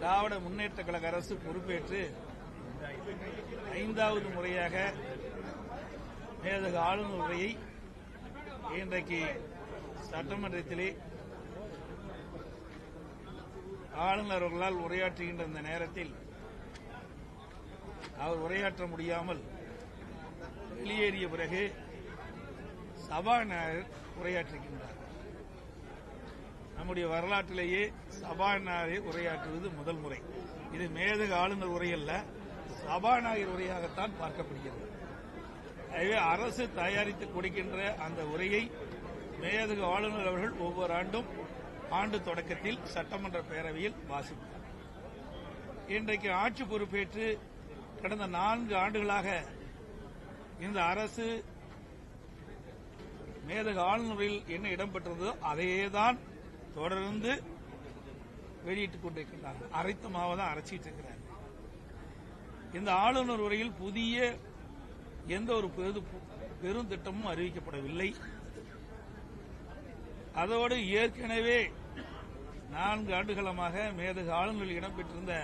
திராவிட முன்னேற்ற கழக அரசு பொறுப்பேற்று ஐந்தாவது முறையாக மேலக ஆளுநர் உரையை இன்றைக்கு சட்டமன்றத்திலே ஆளுநர் அவர்களால் உரையாற்றுகின்ற இந்த நேரத்தில் அவர் உரையாற்ற முடியாமல் வெளியேறிய பிறகு சபாநாயகர் உரையாற்றுகின்றார். நம்முடைய வரலாற்றிலேயே சபாநாயகர் உரையாற்றுவது முதல் முறை. இது மேதக ஆளுநர் உரையல்ல சபாநாயகர் உரையாகத்தான் பார்க்கப்படுகிறது. எனவே அரசு தயாரித்து கொடுக்கின்ற அந்த உரையை மேதக ஆளுநர் அவர்கள் ஒவ்வொரு ஆண்டும் ஆண்டு தொடக்கத்தில் சட்டமன்ற பேரவையில் வாசிப்பார். இன்றைக்கு ஆட்சி பொறுப்பேற்று கடந்த நான்கு ஆண்டுகளாக இந்த அரசு மேதக ஆளுநரில் என்ன இடம்பெற்றிருந்ததோ அதையேதான் தொடர்ந்து வெளியிட்டுக் கொண்டிருக்கிறார்கள் அரைத்த மாவை தான் அரைச்சிட்டு இருக்கிறாங்க இந்த ஆளுநர் உரையில் புதிய எந்த ஒரு பெரும் திட்டமும் அறிவிக்கப்படவில்லை. அதோடு ஏற்கனவே நான்கு ஆண்டுகளமாக மேதகு ஆளுநரில் இடம்பெற்றிருந்த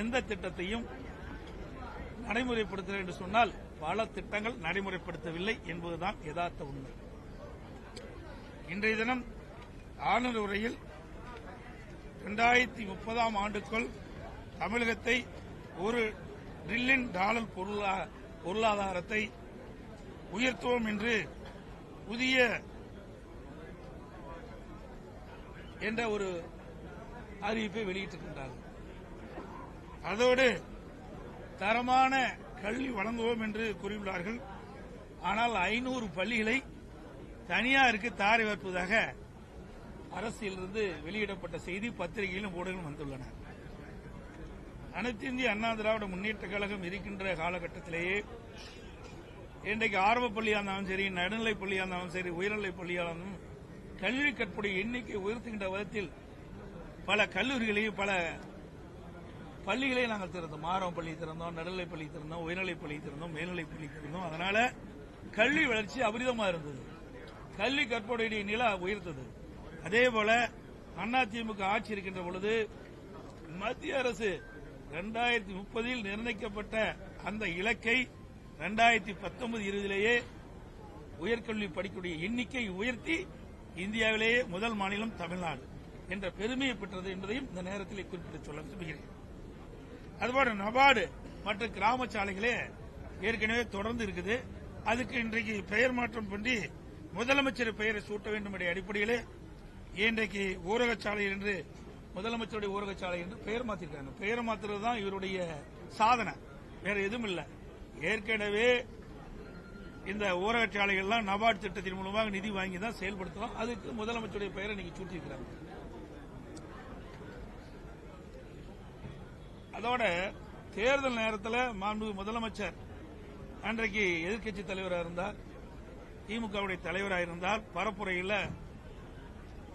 எந்த திட்டத்தையும் நடைமுறைப்படுத்த என்று சொன்னால் பல திட்டங்கள் நடைமுறைப்படுத்தவில்லை என்பதுதான் யதார்த்த உண்மை. இன்றைய தினம் ஆளுநர் உரையில் இரண்டாயிரத்தி முப்பதாம் ஆண்டுக்குள் தமிழகத்தை ஒரு டிரில்லியன் டாலர் பொருளா- பொருளாதாரத்தை உயர்த்துவோம் என்று புதிய என்ற ஒரு அறிவிப்பை வெளியிட்டிருக்கின்றார்கள் அதோடு தரமான கல்வி வழங்குவோம் என்று கூறியுள்ளார்கள். ஆனால் ஐநூறு பள்ளிகளை தனியாருக்கு தாரை வார்ப்பதாக அரசியலிருந்து வெளியிடப்பட்ட செய்தி பத்திரிகையிலும் ஊடகங்களும் வந்துள்ளன. அனைத்து இந்திய அண்ணா திராவிட முன்னேற்ற கழகம் இருக்கின்ற காலகட்டத்திலேயே இன்றைக்கு ஆரம்ப பள்ளியாக இருந்தாலும் சரி நடுநிலைப் பள்ளியாக இருந்தாலும் சரி உயர்நிலைப் பள்ளியாக இருந்தாலும் கல்வி கற்புடைய எண்ணிக்கை உயர்த்துகின்ற விதத்தில் பல கல்லூரிகளையும் பல பள்ளிகளையும் நாங்கள் திறந்தோம். ஆரம்ப பள்ளி திறந்தோம் நடுநிலைப் பள்ளி திறந்தோம் உயர்நிலைப் பள்ளி திறந்தோம் மேல்நிலைப் பள்ளி திறந்தோம். அதனால கல்வி வளர்ச்சி அபரிதமாக இருந்தது. கல்வி கற்புடைய நிலா உயர்த்தது அதே போல அதிமுக ஆட்சி இருக்கின்ற பொழுது மத்திய அரசு இரண்டாயிரத்தி முப்பதில் நிர்ணயிக்கப்பட்ட அந்த இலக்கை இரண்டாயிரத்தி பத்தொன்பது இருபதிலேயே உயர்கல்வி படிக்கக்கூடிய எண்ணிக்கை உயர்த்தி இந்தியாவிலேயே முதல் மாநிலம் தமிழ்நாடு என்ற பெருமையை பெற்றது என்பதையும் இந்த நேரத்தில் குறிப்பிட்டு சொல்ல விரும்புகிறேன். அதுபோல நபார்டு மற்ற கிராம சாலைகளே ஏற்கனவே தொடர்ந்து இருக்குது. அதுக்கு இன்றைக்கு பெயர் மாற்றம் பண்ணி முதலமைச்சர் பெயரை சூட்ட வேண்டும் என்ற அடிப்படையிலே இன்றைக்கு ஊரகச்சாலை என்று முதலமைச்சருடைய ஊரகச்சாலை என்று பெயர் மாத்திருக்காங்க. பெயர் மாத்துறது தான் இவருடைய சாதனை. வேற எதுவும் இல்லை. ஏற்கனவே இந்த ஊரகச்சாலைகள்லாம் நபார்டு திட்டத்தின் மூலமாக நிதி வாங்கி தான் செயல்படுத்தலாம் அதுக்கு முதலமைச்சருடைய பெயரை நீங்க சூட்டியிருக்கிறாங்க. அதோட தேர்தல் நேரத்தில் மாண்பு முதலமைச்சர் அன்றைக்கு எதிர்க்கட்சி தலைவராக இருந்தார் திமுகவுடைய தலைவராக இருந்தார் பரப்புரையில்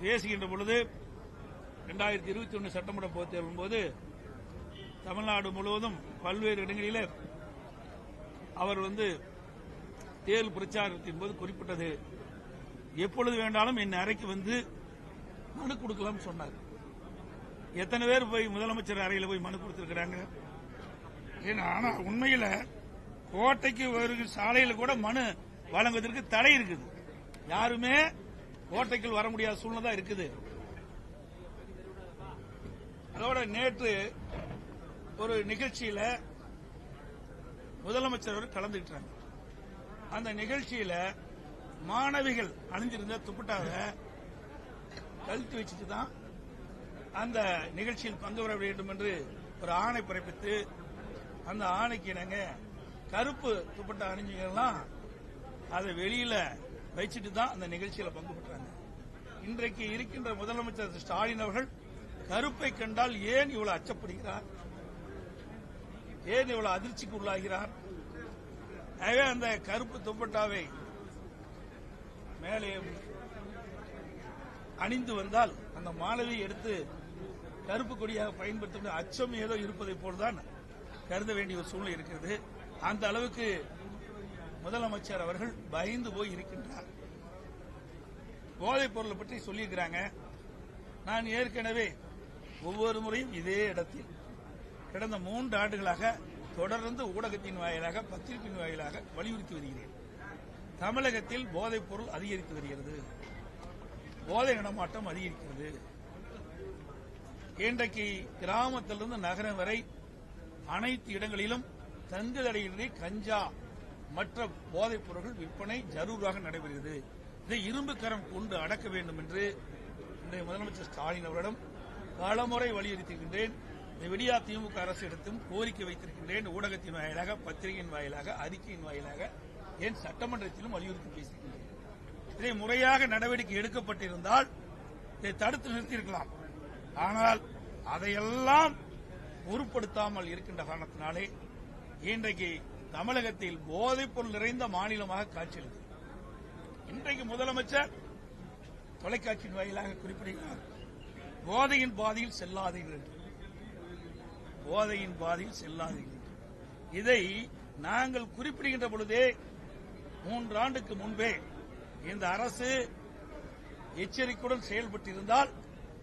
பேசுகின்ற பொழுது இரண்டாயிரத்தி இருபத்தி ஒன்று சட்டமன்ற பொதுத் தேர்தலின் போது தமிழ்நாடு முழுவதும் பல்வேறு இடங்களிலே அவர் வந்து தேர்தல் பிரச்சாரத்தின் போது குறிப்பிட்டது. எப்பொழுது வேண்டாலும் என் அறைக்கு வந்து மனு கொடுக்கலாம் சொன்னார். எத்தனை பேர் போய் முதலமைச்சர் அறையில் போய் மனு கொடுத்திருக்கிறாங்க? ஏன்னா, ஆனா உண்மையில கோட்டைக்கு வருகிற சாலையில் கூட மனு வழங்குவதற்கு தடை இருக்குது. யாருமே கோட்டைக்குள் வர முடியாத சூழ்நிலை தான் இருக்குது. அதோட நேற்று ஒரு நிகழ்ச்சியில முதலமைச்சர் அவர் கலந்துக்கிட்டாங்க. அந்த நிகழ்ச்சியில மாணவிகள் அணிஞ்சிருந்த துப்பட்டாவை கழுத்து வச்சுட்டு தான் அந்த நிகழ்ச்சியில் பங்கு பெற வேண்டும் என்று ஒரு ஆணை பிறப்பித்து அந்த ஆணைக்கு இணங்க கருப்பு துப்பட்டா அணிஞ்சிங்கெல்லாம் அதை வெளியில வச்சுட்டு தான் அந்த நிகழ்ச்சியில பங்கு பெற்றாங்க. இன்றைக்கு இருக்கின்ற முதலமைச்சர் ஸ்டாலின் அவர்கள் கருப்பை கண்டால் ஏன் இவ்வளவு அச்சப்படுகிறார்? ஏன் இவ்வளவு அதிர்ச்சிக்கு உள்ளாகிறார்? எனவே அந்த கருப்பு துப்பட்டாவை மேலே அணிந்து வந்தால் அந்த மாணவியை எடுத்து கருப்பு கொடியாக பயன்படுத்த அச்சம் ஏதோ இருப்பதை போல்தான் கருத வேண்டிய ஒரு சூழ்நிலை இருக்கிறது. அந்த அளவுக்கு முதலமைச்சர் அவர்கள் பயந்து போய் இருக்கின்றார். போதைப் பொருளை பற்றி சொல்லியிருக்கிறாங்க. நான் ஏற்கனவே ஒவ்வொரு முறையும் இதே இடத்தில் கடந்த மூன்று ஆண்டுகளாக தொடர்ந்து ஊடகத்தின் வாயிலாக பத்திரிகையின் வாயிலாக வலியுறுத்தி வருகிறேன். தமிழகத்தில் போதைப் பொருள் அதிகரித்து வருகிறது. போதை நடமாட்டம் அதிகரிக்கிறது. இன்றைக்கு கிராமத்திலிருந்து நகரம் வரை அனைத்து இடங்களிலும் தங்குதடையின்றி கஞ்சா மற்ற போதைப் பொருட்கள் விற்பனை ஜரூராக நடைபெறுகிறது. இதை இரும்பு கரம் கொண்டு அடக்க வேண்டும் என்று இன்றைய முதலமைச்சர் ஸ்டாலின் அவரிடம் பலமுறை வலியுறுத்துகின்றேன். இந்த விடியா திமுக அரசிடத்தும் கோரிக்கை வைத்திருக்கின்றேன். ஊடகத்தின் வாயிலாக பத்திரிகையின் வாயிலாக அறிக்கையின் வாயிலாக ஏன் சட்டமன்றத்திலும் வலியுறுத்தி பேசுகின்றேன். இதை முறையாக நடவடிக்கை எடுக்கப்பட்டிருந்தால் இதை தடுத்து நிறுத்தியிருக்கலாம். ஆனால் அதையெல்லாம் பொருட்படுத்தாமல் இருக்கின்ற காரணத்தினாலே இன்றைக்கு தமிழகத்தில் போதைப்பொருள் நிறைந்த மாநிலமாக காட்சியளித்தது இன்றைக்கு முதலமைச்சர் தொலைக்காட்சியின் வாயிலாக குறிப்பிடுகிறார் போதையின் பாதையில் செல்லாதீர்கள். என்று. போதையின் பாதையில் செல்லாதீர்கள். இதை நாங்கள் குறிப்பிடுகின்ற பொழுதே மூன்றாண்டுக்கு முன்பே இந்த அரசு எச்சரிக்கையுடன் செயல்பட்டிருந்தால்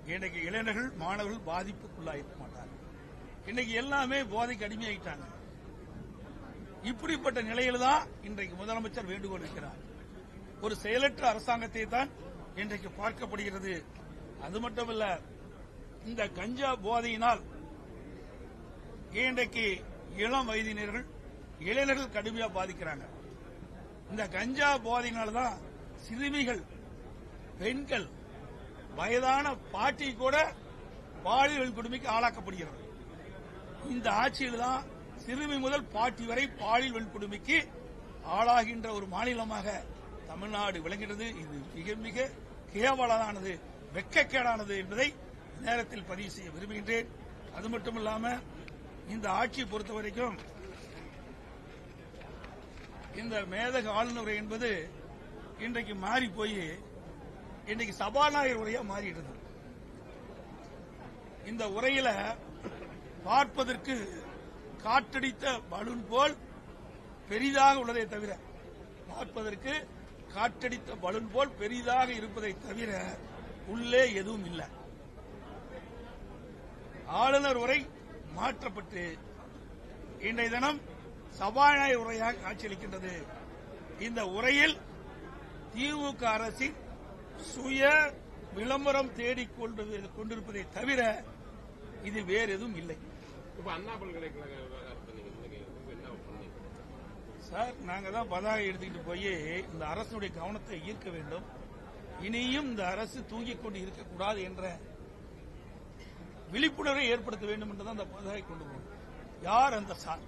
இன்றைக்கு இளைஞர்கள் மாணவர்கள் பாதிப்புக்குள்ளாயிருக்க மாட்டார்கள். இன்னைக்கு எல்லாமே போதைக்கு அடிமையாயிட்டாங்க. இப்படிப்பட்ட நிலையில்தான் இன்றைக்கு முதலமைச்சர் வேண்டுகோள் இருக்கிறார் ஒரு செயலற்ற அரசாங்கத்தை தான் இன்றைக்கு பார்க்கப்படுகிறது. அது மட்டுமல்ல இந்த கஞ்சா போதையினால் இன்றைக்கு இளம் வயதினர்கள் இளைஞர்கள் கடுமையா பாதிக்கிறாங்க. இந்த கஞ்சா போதையினால்தான் சிறுமிகள் பெண்கள் வயதான பாட்டி கூட பாலியல் கொடுமைக்கு ஆளாக்கப்படுகிறது. இந்த ஆட்சியில் தான் சிறுமி முதல் பாட்டி வரை பாலியல் வன்கொடுமைக்கு ஆளாகின்ற ஒரு மாநிலமாக தமிழ்நாடு விளங்குகிறது. இது மிக மிக கேவலானது வெக்கக்கேடானது என்பதை நேரத்தில் பதிவு செய்ய விரும்புகின்றேன். அது மட்டுமில்லாம இந்த ஆட்சியை பொறுத்த வரைக்கும் இந்த மேதக ஆளுநர் என்பது இன்றைக்கு மாறி போய் இன்றைக்கு சபாநாயகர் உரையா மாறிடுது இந்த உரையில பார்ப்பதற்கு காற்றடித்த பலூன் போல் பெரிதாக உள்ளதே தவிர பார்ப்பதற்கு காற்றடித்த பலூன் போல் பெரிதாக இருப்பதை தவிர உள்ளே எதுவும் இல்லை. ஆளுநர் உரை மாற்றப்பட்டு இன்றைய தினம் சபாநாயகர் உரையாக காட்சியளிக்கின்றது. இந்த உரையில் திமுக அரசின் சுய விளம்பரம் தேடிக் கொண்டிருப்பதை தவிர இது வேறு எதுவும் இல்லை. இப்ப அண்ணா பல்கலைக்கழக விவகாரத்தை நீங்க இன்னைக்கு என்ன பண்ணீங்க சார் நாங்கள் தான் பதாகை எடுத்துக்கிட்டு போய் இந்த அரசுடைய கவனத்தை ஈர்க்க வேண்டும். இனியும் இந்த அரசு தூங்கிக் கொண்டு இருக்கக்கூடாது என்ற விழிப்புணர்வை ஏற்படுத்த வேண்டும் என்றுதான் அந்த பதாகை கொண்டு போகணும் யார் அந்த சார்?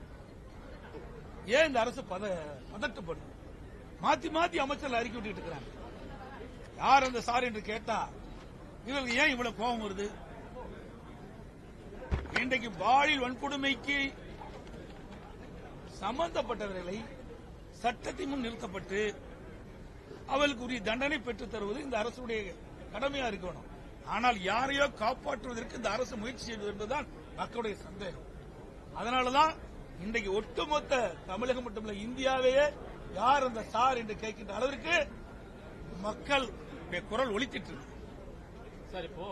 ஏன் இந்த அரசு பத பதட்டப்படுது? மாத்தி மாத்தி அமைச்சர்கள் அறிக்கை விட்டுட்டு இருக்கிறாங்க. யார் அந்த சார் என்று கேட்டா இவர்களுக்கு ஏன் இவ்வளவு கோபம் வருது? இன்றைக்கு பாலியல் வன்கொடுமைக்கு சம்பந்தப்பட்டவர்களை சட்டத்தின் முன் நிறுத்தப்பட்டு அவளுக்கு உரிய தண்டனை பெற்றுத் தருவது இந்த அரசுடைய கடமையா இருக்கணும். ஆனால் யாரையோ காப்பாற்றுவதற்கு இந்த அரசு முயற்சி செய்வது என்பதுதான் மக்களுடைய சந்தேகம். அதனாலதான் இன்றைக்கு ஒட்டுமொத்த தமிழகம் மட்டுமல்ல இந்தியாவையே யார் அந்த சார் என்று கேட்கின்ற அளவிற்கு மக்கள் குரல் ஒழித்திட்டு இருக்கு. சார் இப்போ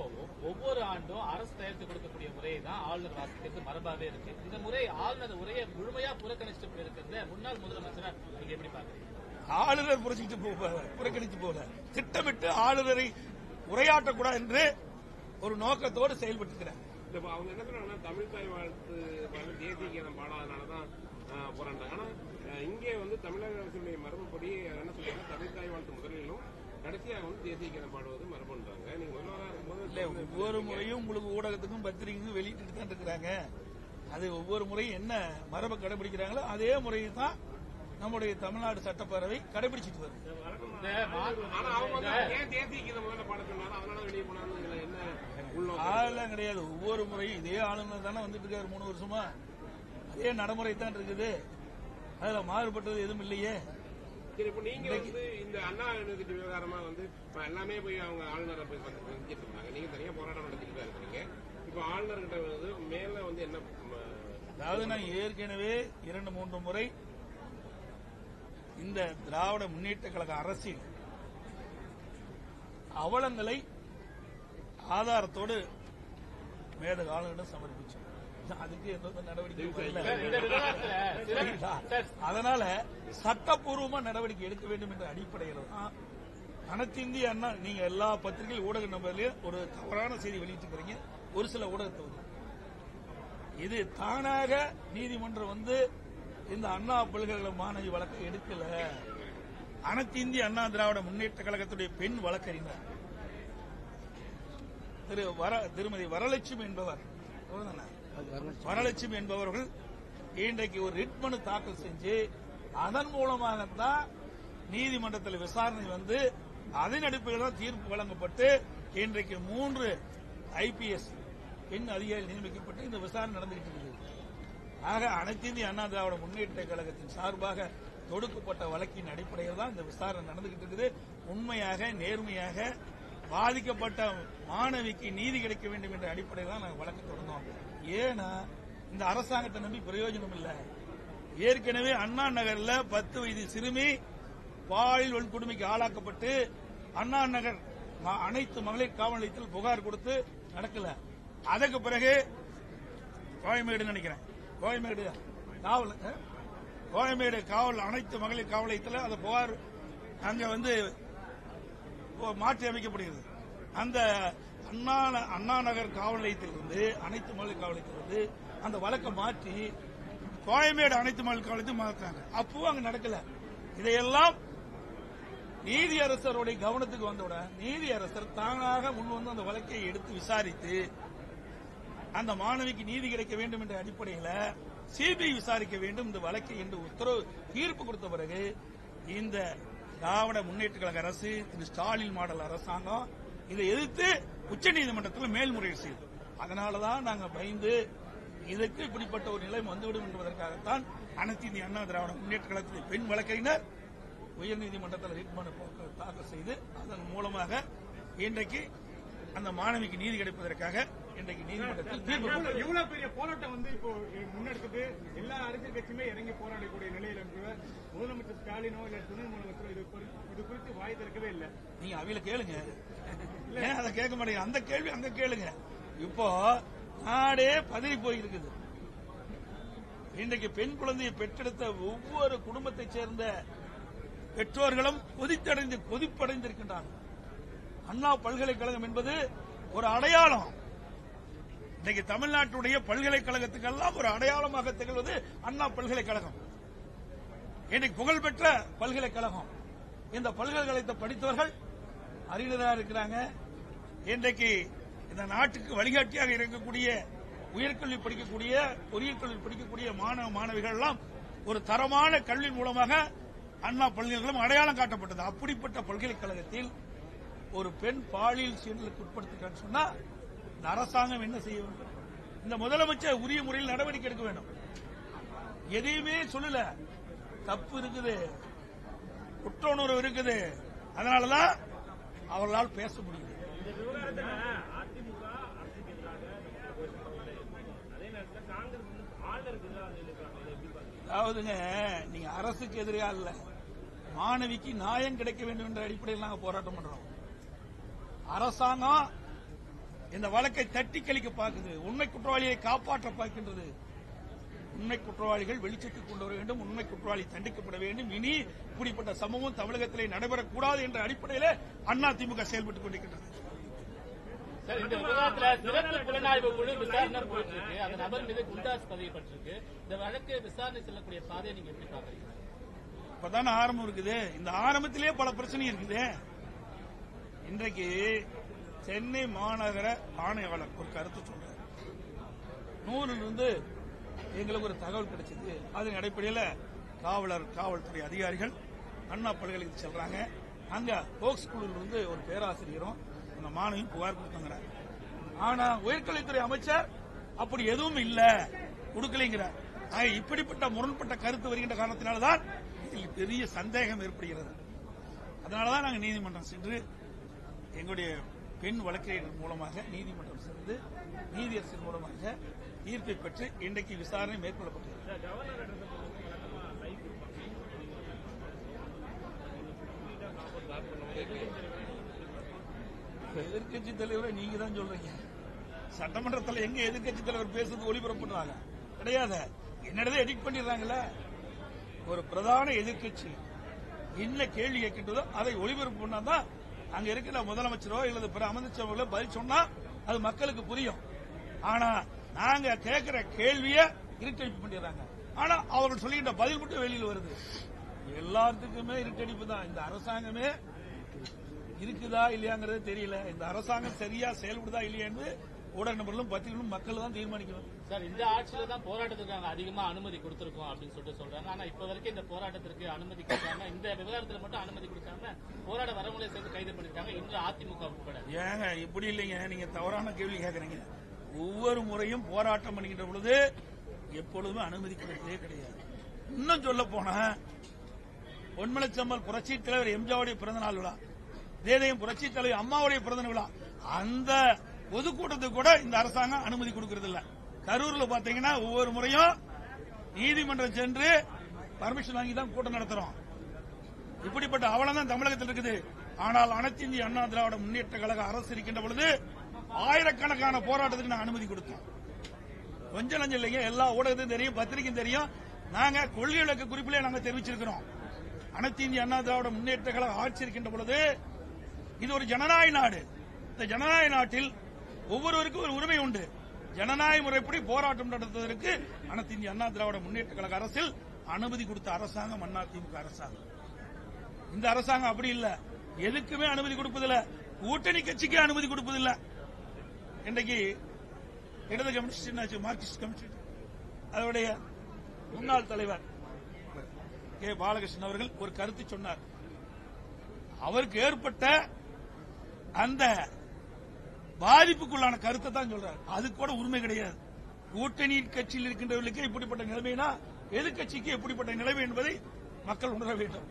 ஒவ்வொரு ஆண்டும் அரசு தயாரித்து கொடுக்கக்கூடிய முறையை தான் ஆளுநர் வாசிக்கிறது மரபாவே இருக்கு. இந்த முறை ஆளுநர் உரையை முழுமையா புறக்கணிச்சுட்டு போயிருக்கிறத. முன்னாள் முதலமைச்சரா நீங்க எப்படி பாக்குறீங்க ஆளுநர் புரட்சிட்டு புறக்கணித்து போல திட்டமிட்டு ஆளுநரை உரையாற்றக்கூடாது என்று ஒரு நோக்கத்தோடு செயல்பட்டுக்கிறார் அவங்க என்ன சொல்றாங்கன்னா தமிழ் தாய் வாழ்த்து தேசிய கீதம் பாடாதனாலதான் போராண்டாங்க ஆனா இங்கே வந்து தமிழக அரசுடைய மரபுப்படி என்ன சொல்றாங்க தமிழ் தாய் வாழ்த்து முதலிலும் கடைசியாக வந்து தேசிய கீதம் பாடுவது மரபுன்றாங்க. நீங்க முதல்வராக இல்ல ஒவ்வொரு முறையும் உங்களுக்கு ஊடகத்துக்கும் பத்திரிகைக்கும் வெளியிட்டு தான் இருக்கிறாங்க. அது ஒவ்வொரு முறையும் என்ன மரபை கடைபிடிக்கிறாங்களோ அதே முறையை தான் நம்முடைய தமிழ்நாடு சட்டப்பேரவை கடைபிடிச்சிட்டு வருது. இந்த மா- ஆனா அவங்க வந்து ஏன் தேசிய கீதம் முதல்ல பாட சொன்னாங்க? அதனால வெளியே போனாங்க இதுல என்ன உள்நோக்கம் ஆளெல்லாம் கிடையாது. ஒவ்வொரு முறையும் இதே ஆளுநர் தானே வந்துட்டு இருக்காரு மூணு வருஷமா. அதே நடைமுறை தான் இருக்குது. அதுல மாறுபட்டது எதுவும் இல்லையே. சரி இப்ப நீங்க வந்து இந்த அண்ணா யூனிவர்சிட்டி விவகாரமா வந்து இப்ப எல்லாமே போய் அவங்க ஆளுநரை போய் வந்து செஞ்சுட்டு இருந்தாங்க. நீங்க தனியா போராட்டம் நடத்திட்டு தான் இருக்கீங்க இப்ப ஆளுநர்கிட்ட வந்து மேல வந்து என்ன அதாவது நான் ஏற்கனவே இரண்டு மூன்று முறை இந்த திராவிட முன்னேற்ற கழக அரசின் அவலங்களை ஆதாரத்தோடு மேதக ஆளுநரிடம் சமர்ப்பிச்சோம் அதுக்கு எந்த நடவடிக்கை அதனால சட்டப்பூர்வமா நடவடிக்கை எடுக்க வேண்டும் என்ற அடிப்படையில் தான் அனைத்து இந்திய அண்ணா நீங்க எல்லா பத்திரிகை ஊடக நம்பர்லயும் ஒரு தவறான செய்தி வெளியிட்டிருக்கிறீங்க. ஒரு சில ஊடகத்தை இது தானாக நீதிமன்றம் வந்து இந்த அண்ணா பல்கலைக்கழக மாணவி வழக்கை எடுக்கல. அனைத்து இந்திய அண்ணா திராவிட முன்னேற்ற கழகத்துடைய பெண் வழக்கறிஞர். திரு வர திருமதி வரலட்சுமி என்பவர்? வரலட்சுமி என்பவர்கள் இன்றைக்கு ஒரு ரிட் மனு தாக்கல் செஞ்சு அதன் மூலமாகத்தான் நீதிமன்றத்தில் விசாரணை வந்து அதன் அடிப்படையில் தீர்ப்பு வழங்கப்பட்டு இன்றைக்கு மூன்று ஐபிஎஸ் பெண் அதிகாரிகள் நியமிக்கப்பட்டு இந்த விசாரணை நடந்துகிட்டு இருக்குது. ஆக அனைத்து இந்திய அண்ணா திராவிட முன்னேற்ற கழகத்தின் சார்பாக தொடுக்கப்பட்ட வழக்கின் அடிப்படையில் தான் இந்த விசாரணை நடந்துகிட்டு இருக்குது. உண்மையாக நேர்மையாக பாதிக்கப்பட்ட மாணவிக்கு நீதி கிடைக்க வேண்டும் என்ற அடிப்படையில் தான் நாங்கள் வழக்கு தொடர்ந்தோம். ஏன்னா இந்த அரசாங்கத்தை நம்பி பிரயோஜனம் இல்லை. ஏற்கனவே அண்ணா நகர்ல பத்து வயது சிறுமி பாலியல் வன்கொடுமைக்கு ஆளாக்கப்பட்டு அண்ணா நகர் அனைத்து மகளிர் காவல் நிலையத்தில் புகார் கொடுத்து நடக்கல. அதற்கு பிறகு கோயம்பேடு நினைக்கிறேன். கோயம்பேடு காவல் அஹ்? கோயம்பேடு காவல் அனைத்து மகளிர் காவல் நிலையத்தில் அந்த புகார் அங்க வந்து மாற்றி அமைக்கப்படுகிறது. அந்த அண்ணா அண்ணா நகர் காவல் நிலையத்திலிருந்து அனைத்து மகளிர் காவல் நிலையத்திலிருந்து அந்த வழக்கை மாற்றி கோயம்பேடு அனைத்து மகளிர் காவலத்தையும் மாற்றாங்க அப்பவும் அங்க நடக்கல. இதையெல்லாம் நீதியரசருடைய கவனத்துக்கு வந்தவுடன் நீதியரசர் தானாக முன்வந்து அந்த வழக்கை எடுத்து விசாரித்து அந்த மாணவிக்கு நீதி கிடைக்க வேண்டும் என்ற அடிப்படையில் சிபிஐ விசாரிக்க வேண்டும் இந்த வழக்கை என்று உத்தரவு தீர்ப்பு கொடுத்த பிறகு இந்த திராவிட முன்னேற்ற கழக அரசு திரு ஸ்டாலின் மாடல் அரசாங்கம் இதை எதிர்த்து உச்சநீதிமன்றத்தில் மேல்முறையீடு செய்தது அதனாலதான் நாங்கள் பயந்து இதற்கு இப்படிப்பட்ட ஒரு நிலை வந்துவிடும் என்பதற்காகத்தான் அனைத்து இந்திய அண்ணா திராவிட முன்னேற்ற கழகத்தின் பெண் வழக்கறிஞர் உயர்நீதிமன்றத்தில் ரிட் மனு தாக்கல் செய்து அதன் மூலமாக இன்றைக்கு அந்த மாணவிக்கு நீதி கிடைப்பதற்காக இன்றைக்கு நீதிமன்றத்தில் தீர்ப்பு இவ்வளவு- பெரிய போராட்டம் வந்து இப்போ முன்னெடுத்துட்டு எல்லா அரசியல் கட்சியுமே இறங்கி போராடக்கூடிய நிலையில முதலமைச்சர் ஸ்டாலினோ இல்ல துணை முதலமைச்சரோ இது குறி- இது குறித்து வாய் திறக்கவே இல்லை. நீங்க அவையில கேளுங்க. ஏன் அதை கேட்க மாட்டீங்க? அந்த கேள்வி அங்க கேளுங்க. இப்போ நாடே பதறி போயிருக்குது. இன்றைக்கு பெண் குழந்தையை பெற்றெடுத்த ஒவ்வொரு குடும்பத்தைச் சேர்ந்த பெற்றோர்களும் கொதித்தடைந்து கொதிப்படைந்திருக்கின்றார்கள். அண்ணா பல்கலைக்கழகம் என்பது ஒரு அடையாளம். இன்னைக்கு தமிழ்நாட்டுடைய பல்கலைக்கழகத்துக்கெல்லாம் ஒரு அடையாளமாக திகழ்வது அண்ணா பல்கலைக்கழகம். இன்னைக்கு புகழ்பெற்ற பல்கலைக்கழகம். இந்த பல்கலைக்கழகத்தை படித்தவர்கள் அறிஞராக இருக்கிறாங்க. இன்றைக்கு இந்த நாட்டுக்கு வழிகாட்டியாக இருக்கக்கூடிய உயர்கல்வி படிக்கக்கூடிய பொறியியல் கல்வி படிக்கக்கூடிய மாணவ மாணவிகள் எல்லாம் ஒரு தரமான கல்வி மூலமாக அண்ணா பல்கலைக்கழகம் அடையாளம் காட்டப்பட்டது. அப்படிப்பட்ட பல்கலைக்கழகத்தில் ஒரு பெண் பாலியல் சீண்டலுக்கு உட்படுத்திட்டான்னு சொன்னா இந்த அரசாங்கம் என்ன செய்ய வேண்டும்? இந்த முதலமைச்சர் உரிய முறையில் நடவடிக்கை எடுக்க வேண்டும். எதையுமே சொல்லல. தப்பு இருக்குது. குற்ற உணர்வு இருக்குது. அதனாலதான் அவர்களால் பேச முடியுது. அதாவதுங்க நீங்க அரசுக்கு எதிரியா இல்ல. மாணவிக்கு நியாயம் கிடைக்க வேண்டும் என்ற அடிப்படையில் நாங்க போராட்டம் பண்றோம். அரசாங்கம் இந்த வழக்கை தட்டி கழிக்க பார்க்குது. உண்மை குற்றவாளியை காப்பாற்ற பார்க்கின்றது. உண்மை குற்றவாளிகள் வெளிச்சத்துக்கு கொண்டு வர வேண்டும் உண்மை குற்றவாளி தண்டிக்கப்பட வேண்டும். இனி இப்படிப்பட்ட சம்பவம் தமிழகத்திலே நடைபெறக்கூடாது என்ற அடிப்படையில் அண்ணா திமுக செயல்பட்டுக் கொண்டிருக்கின்றது. சார் இந்த விவகாரத்துல சிறப்பு புலனாய்வு குழு விசாரணை போயிட்டு இருக்கு அந்த நபர் மீது குண்டாஸ் பதியப்பட்டிருக்கு. இந்த வழக்கு விசாரணை செல்லக்கூடிய பாதையை நீங்க எப்படி பாக்குறீங்க இப்பதானே ஆரம்பம் இருக்குது. இந்த ஆரம்பத்திலேயே பல பிரச்சனை இருக்குது. இன்றைக்கு சென்னை மாநகர ஆணையாளர் ஒரு கருத்து சொல்றாரு. நூறுல இருந்து எங்களுக்கு ஒரு தகவல் கிடைச்சது. அதன் அடிப்படையில் காவலர் காவல்துறை அதிகாரிகள் அண்ணா பல்கலைக்கு செல்றாங்க. அங்க போக்ஸ் குழுவில் இருந்து ஒரு பேராசிரியரும் அந்த மாணவியும் புகார் கொடுத்தாங்கிறார் ஆனா உயர்கல்வித்துறை அமைச்சர் அப்படி எதுவும் இல்ல கொடுக்கலைங்கிறார். இப்படிப்பட்ட முரண்பட்ட கருத்து வருகின்ற காரணத்தினால்தான் இதில் பெரிய சந்தேகம் ஏற்படுகிறது. அதனாலதான் நாங்கள் நீதிமன்றம் சென்று எங்களுடைய பெண் வழக்கறிஞர் மூலமாக நீதிமன்றம் சென்று நீதியரசர் மூலமாக தீர்ப்பை பெற்று இன்றைக்கு விசாரணை மேற்கொள்ளப்பட்டது எதிர்க்கட்சி தலைவரை நீங்க தான் சொல்றீங்க. சட்டமன்றத்தில் எங்க எதிர்க்கட்சி தலைவர் பேசுறது ஒளிபரப்புறாங்க கிடையாது. என்னடதே எடிட் பண்ணிடுறாங்கல்ல? ஒரு பிரதான எதிர்க்கட்சி என்ன கேள்வி கேட்கின்றதோ அதை ஒளிபரப்பு பண்ணாதான் அங்க இருக்கிற முதலமைச்சரோ இல்லது பிற அமைச்சர்களோ பதில் சொன்னா அது மக்களுக்கு புரியும். ஆனா நாங்க கேட்கிற கேள்விய இருட்டடிப்பு பண்ணிடுறாங்க. ஆனா அவர்கள் சொல்லிக்கிட்ட பதில் மட்டும் வெளியில் வருது. எல்லாத்துக்குமே இருட்டடிப்பு தான். இந்த அரசாங்கமே இருக்குதா இல்லையாங்கிறது தெரியல. இந்த அரசாங்கம் சரியா செயல்படுதா இல்லையான்னு ஊடக நபர்களும் பத்திரிகைகளும் மக்கள் தான் தீர்மானிக்கணும். சார் இந்த ஆட்சியில தான் போராட்டத்துக்கு நாங்க அதிகமா அனுமதி கொடுத்திருக்கோம் அப்படின்னு சொல்லிட்டு சொல்றாங்க. ஆனா இப்ப வரைக்கும் இந்த போராட்டத்திற்கு அனுமதி கொடுக்காம இந்த விவகாரத்துல மட்டும் அனுமதி கொடுக்காம போராட வரவங்களை சேர்த்து கைது பண்ணிருக்காங்க. இன்று அதிமுக உட்பட. ஏங்க இப்படி இல்லைங்க. நீங்க தவறான கேள்வி கேட்கறீங்க ஒவ்வொரு முறையும் போராட்டம் பண்ணுகின்ற பொழுது எப்பொழுதுமே அனுமதி கிடையாது. இன்னும் சொல்ல போனா பொன்மலைச்சம்மல் புரட்சி தலைவர் எம்ஜாவுடைய பிறந்த நாள் விழா தேதையும் புரட்சி தலைவர் அம்மாவுடைய பிறந்த விழா அந்த பொதுக்கூட்டத்துக்கு கூட இந்த அரசாங்கம் அனுமதி கொடுக்கறது இல்ல கரூர்ல பாத்தீங்கன்னா ஒவ்வொரு முறையும் நீதிமன்றம் சென்று பர்மிஷன் வாங்கி தான் கூட்டம் நடத்துறோம். இப்படிப்பட்ட அவலம் தான் தமிழகத்தில் இருக்குது. ஆனால் அனைத்து இந்திய அண்ணா திராவிட முன்னேற்ற கழக அரசு இருக்கின்ற பொழுது ஆயிரக்கணக்கான போராட்டத்துக்கு நான் அனுமதி கொடுத்தோம் கொஞ்சம் லஞ்சம் இல்லைங்க எல்லா ஊடகத்தையும் தெரியும் பத்திரிகையும் தெரியும். நாங்க கொள்கை விளக்க குறிப்பிலே நாங்க தெரிவிச்சிருக்கிறோம். அனைத்து இந்திய அண்ணா திராவிட முன்னேற்ற கழக ஆட்சி இருக்கின்ற பொழுது இது ஒரு ஜனநாயக நாடு. இந்த ஜனநாயக நாட்டில் ஒவ்வொருவருக்கும் ஒரு உரிமை உண்டு. ஜனநாயக முறைப்படி போராட்டம் நடத்துவதற்கு அனைத்து இந்திய அண்ணா திராவிட முன்னேற்ற கழக அரசில் அனுமதி கொடுத்த அரசாங்கம் அண்ணா திமுக அரசாங்கம். இந்த அரசாங்கம் அப்படி இல்ல. எதுக்குமே அனுமதி கொடுப்பதில்லை. கூட்டணி கட்சிக்கே அனுமதி கொடுப்பதில்லை. இன்றைக்கு இடது கம்யூனிஸ்ட் என்னாச்சு மார்க்சிஸ்ட் கம்யூனிஸ்ட் அதனுடைய முன்னாள் தலைவர் கே பாலகிருஷ்ணன் அவர்கள் ஒரு கருத்து சொன்னார். அவருக்கு ஏற்பட்ட அந்த பாதிப்புக்குள்ளான கருத்தை தான் சொல்றாரு. அது கூட உரிமை கிடையாது. கூட்டணி கட்சியில் இருக்கின்றவர்களுக்கு இப்படிப்பட்ட நிலைமைனா எதிர்க்கட்சிக்கு எப்படிப்பட்ட நிலைமை என்பதை மக்கள் உணர வேண்டும்.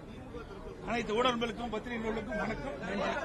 அனைத்து ஊடகங்களுக்கும் பத்திரிகைகளுக்கும் வணக்கம். நன்றி.